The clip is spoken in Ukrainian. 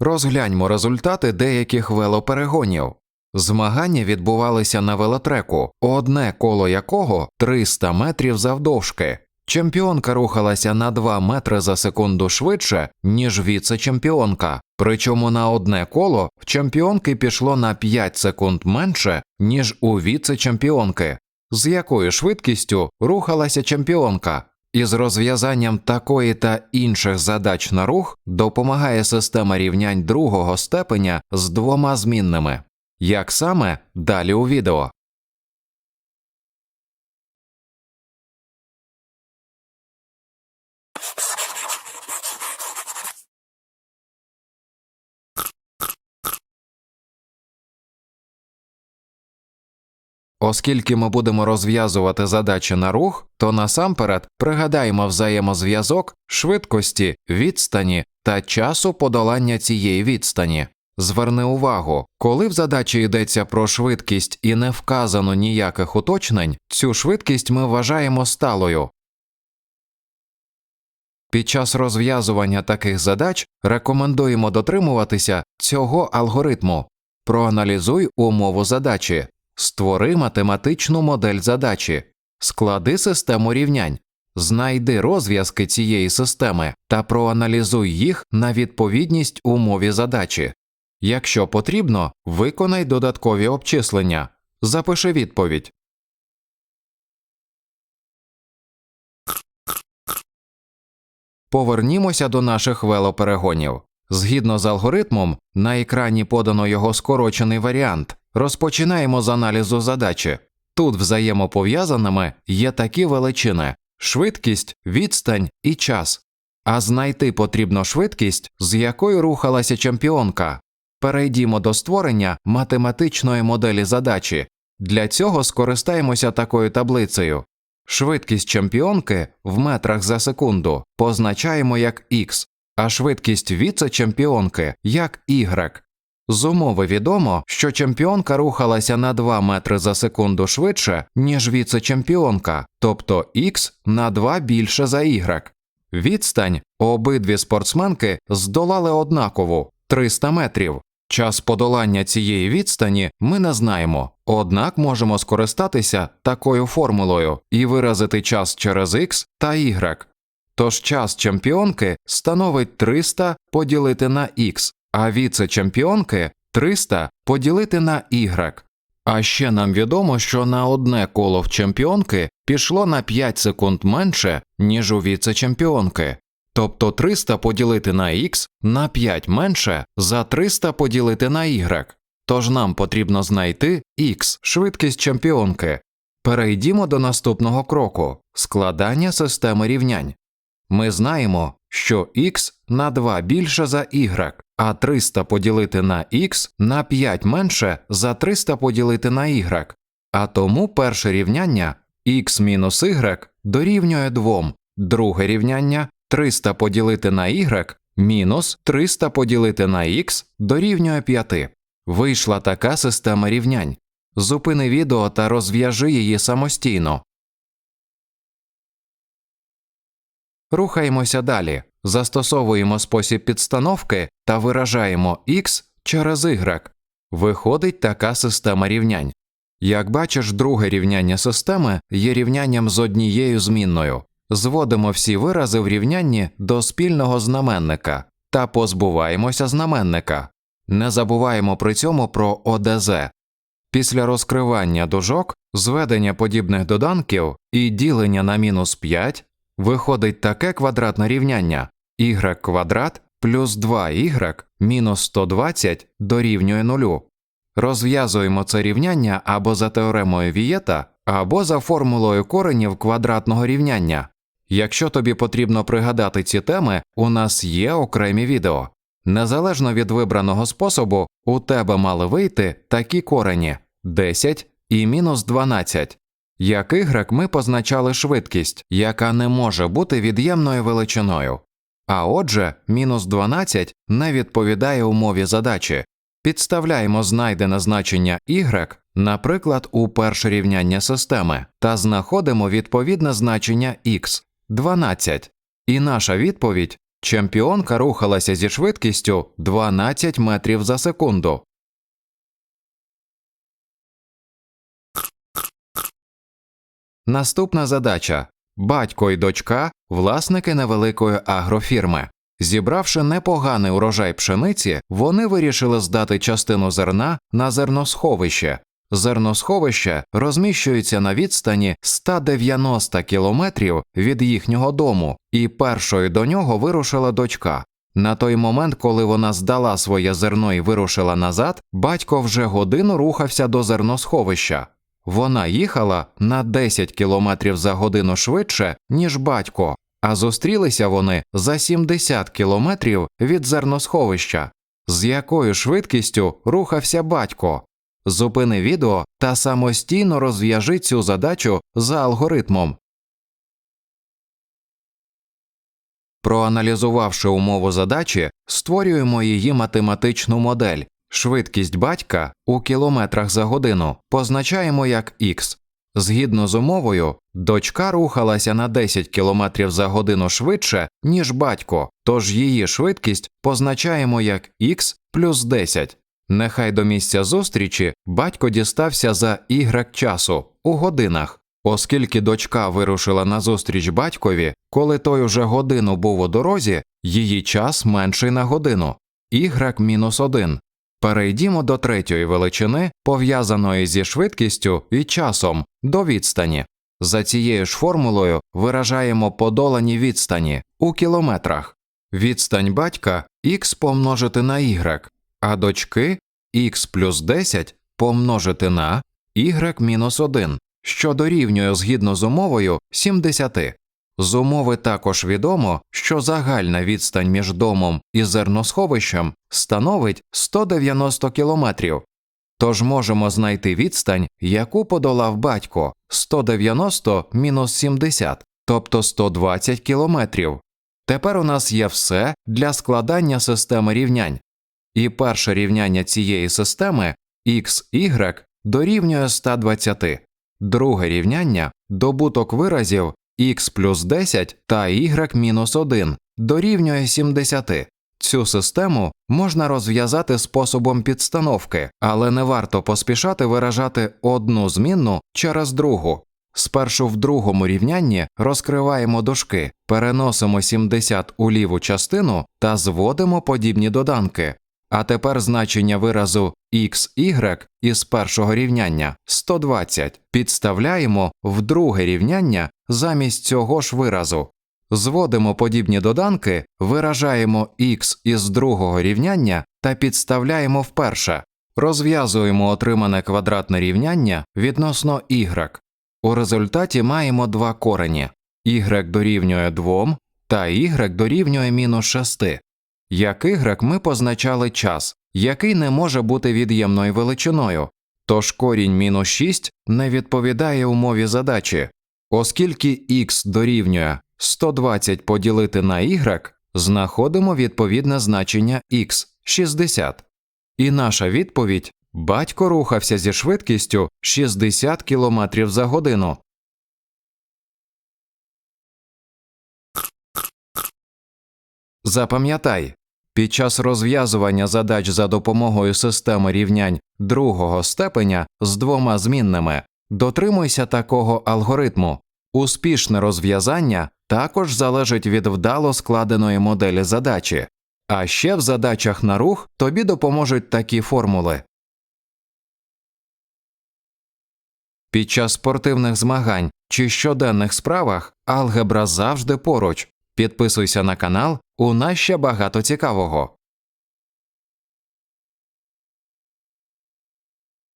Розгляньмо результати деяких велоперегонів. Змагання відбувалися на велотреку, одне коло якого 300 метрів завдовжки. Чемпіонка рухалася на 2 метри за секунду швидше, ніж віце-чемпіонка, причому на одне коло в чемпіонки пішло на 5 секунд менше, ніж у віце-чемпіонки. З якою швидкістю рухалася чемпіонка? Із розв'язанням такої та інших задач на рух допомагає система рівнянь другого степеня з двома змінними. Як саме далі у відео. Оскільки ми будемо розв'язувати задачі на рух, то насамперед пригадаємо взаємозв'язок швидкості, відстані та часу подолання цієї відстані. Зверни увагу, коли в задачі йдеться про швидкість і не вказано ніяких уточнень, цю швидкість ми вважаємо сталою. Під час розв'язування таких задач рекомендуємо дотримуватися цього алгоритму. Проаналізуй умову задачі, створи математичну модель задачі, склади систему рівнянь, знайди розв'язки цієї системи та проаналізуй їх на відповідність умові задачі. Якщо потрібно, виконай додаткові обчислення. Запиши відповідь. Повернімося до наших велоперегонів. Згідно з алгоритмом, на екрані подано його скорочений варіант. Розпочинаємо з аналізу задачі. Тут взаємопов'язаними є такі величини швидкість, відстань і час. А знайти потрібно швидкість, з якою рухалася чемпіонка. Перейдімо до створення математичної моделі задачі. Для цього скористаємося такою таблицею. Швидкість чемпіонки в метрах за секунду позначаємо як x, а швидкість віце-чемпіонки як y. З умови відомо, що чемпіонка рухалася на 2 метри за секунду швидше, ніж віце-чемпіонка, тобто x на 2 більше за y. Відстань обидві спортсменки здолали однакову 300 метрів. Час подолання цієї відстані ми не знаємо, однак можемо скористатися такою формулою і виразити час через x та y. Тож час чемпіонки становить 300 поділити на x, а віце-чемпіонки 300 поділити на y. А ще нам відомо, що на одне коло в чемпіонки пішло на 5 секунд менше, ніж у віце-чемпіонки. Тобто 300 поділити на x на 5 менше за 300 поділити на y. Тож нам потрібно знайти x швидкість чемпіонки. Перейдімо до наступного кроку складання системи рівнянь. Ми знаємо, що x на 2 більше за y, а 300 поділити на x на 5 менше за 300 поділити на y. А тому перше рівняння x мінус y дорівнює 2, друге рівняння 300 поділити на y мінус 300 поділити на x дорівнює 5. Вийшла така система рівнянь. Зупини відео та розв'яжи її самостійно. Рухаємося далі. Застосовуємо спосіб підстановки та виражаємо x через y. Виходить така система рівнянь. Як бачиш, друге рівняння системи є рівнянням з однією змінною. Зводимо всі вирази в рівнянні до спільного знаменника та позбуваємося знаменника. Не забуваємо при цьому про ОДЗ. Після розкривання дужок, зведення подібних доданків і ділення на мінус 5 виходить таке квадратне рівняння y квадрат плюс 2y мінус 120 дорівнює нулю. Розв'язуємо це рівняння або за теоремою Вієта, або за формулою коренів квадратного рівняння. Якщо тобі потрібно пригадати ці теми, у нас є окремі відео. Незалежно від вибраного способу, у тебе мали вийти такі корені 10 і мінус 12. Як y ми позначали швидкість, яка не може бути від'ємною величиною. А отже, мінус 12 не відповідає умові задачі. Підставляємо знайдене значення y, наприклад, у перше рівняння системи, та знаходимо відповідне значення x 12. І наша відповідь Чемпіонка рухалася зі швидкістю 12 метрів за секунду. Наступна задача батько і дочка власники невеликої агрофірми. Зібравши непоганий урожай пшениці, вони вирішили здати частину зерна на зерносховище. Зерносховище розміщується на відстані 190 кілометрів від їхнього дому, і першою до нього вирушила дочка. На той момент, коли вона здала своє зерно і вирушила назад, батько вже годину рухався до зерносховища. Вона їхала на 10 кілометрів за годину швидше, ніж батько, а зустрілися вони за 70 кілометрів від зерносховища. З якою швидкістю рухався батько? Зупини відео та самостійно розв'яжи цю задачу за алгоритмом. Проаналізувавши умову задачі, створюємо її математичну модель. Швидкість батька у кілометрах за годину позначаємо як х. Згідно з умовою, дочка рухалася на 10 км за годину швидше, ніж батько, тож її швидкість позначаємо як х плюс 10. Нехай до місця зустрічі батько дістався за y часу у годинах, оскільки дочка вирушила на зустріч батькові, коли той уже годину був у дорозі, її час менший на годину y мінус 1. Перейдімо до третьої величини, пов'язаної зі швидкістю і часом до відстані. За цією ж формулою виражаємо подолані відстані у кілометрах. Відстань батька х помножити на y, а дочки х плюс 10 помножити на y мінус 1, що дорівнює згідно з умовою 70. З умови також відомо, що загальна відстань між домом і зерносховищем становить 190 кілометрів. Тож можемо знайти відстань, яку подолав батько 190 мінус 70, тобто 120 кілометрів. Тепер у нас є все для складання системи рівнянь. І перше рівняння цієї системи xy дорівнює 120, друге рівняння добуток виразів x плюс 10 та y мінус 1 дорівнює 70. Цю систему можна розв'язати способом підстановки, але не варто поспішати виражати одну змінну через другу. Спершу в другому рівнянні розкриваємо дужки, переносимо 70 у ліву частину та зводимо подібні доданки. А тепер значення виразу xy із першого рівняння 120 підставляємо в друге рівняння замість цього ж виразу. Зводимо подібні доданки, виражаємо x із другого рівняння та підставляємо в перше. Розв'язуємо отримане квадратне рівняння відносно y. У результаті маємо два корені y дорівнює 2 та y дорівнює мінус 6. Як y ми позначали час, який не може бути від'ємною величиною, тож корінь мінус 6 не відповідає умові задачі. Оскільки x дорівнює 120 поділити на y, знаходимо відповідне значення x 60. І наша відповідь батько рухався зі швидкістю 60 км за годину. Запам'ятай, під час розв'язування задач за допомогою системи рівнянь другого степеня з двома змінними дотримуйся такого алгоритму. Успішне розв'язання також залежить від вдало складеної моделі задачі, а ще в задачах на рух тобі допоможуть такі формули. Під час спортивних змагань чи щоденних справах алгебра завжди поруч. Підписуйся на канал, у нас ще багато цікавого.